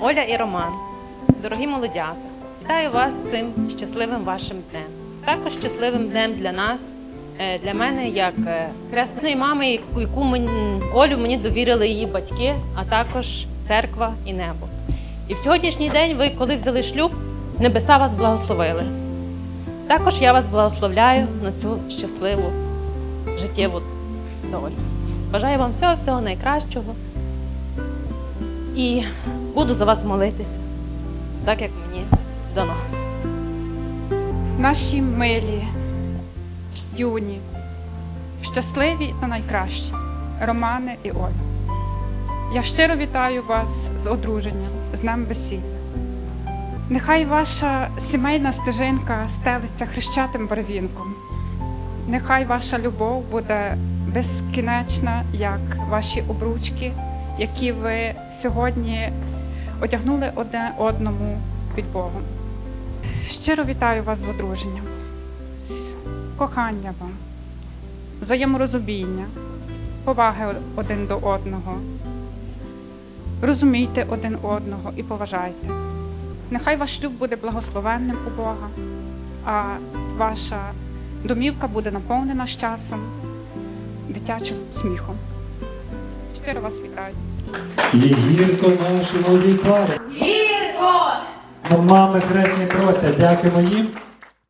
Оля і Роман, дорогі молодята, вітаю вас цим щасливим вашим днем. Також щасливим днем для нас, е, для мене, як е, хресної мами, яку- мені, Олю мені довірили її батьки, а також церква і небо. І в сьогоднішній день, ви, коли взяли шлюб, небеса вас благословили. Також я вас благословляю на цю щасливу життєву долю. Бажаю вам всього всього найкращого. І буду за вас молитися, так як мені дано. Наші милі, юні, щасливі та найкращі Романе і Оля. Я щиро вітаю вас з одруженням, з днем весілля. Нехай ваша сімейна стежинка стелиться хрещатим барвінком. Нехай ваша любов буде безкінечна, як ваші обручки, які ви сьогодні одягнули одне одному під Богом. Щиро вітаю вас з одруженням, кохання вам, взаєморозуміння, поваги один до одного. Розумійте один одного і поважайте. Нехай ваш шлюб буде благословенним у Бога, а ваша домівка буде наповнена з часом, дитячим сміхом. Щиро вас вітаю. І гірко наші молодій пари. Гірко! Мами хресні просять, дякуємо їм.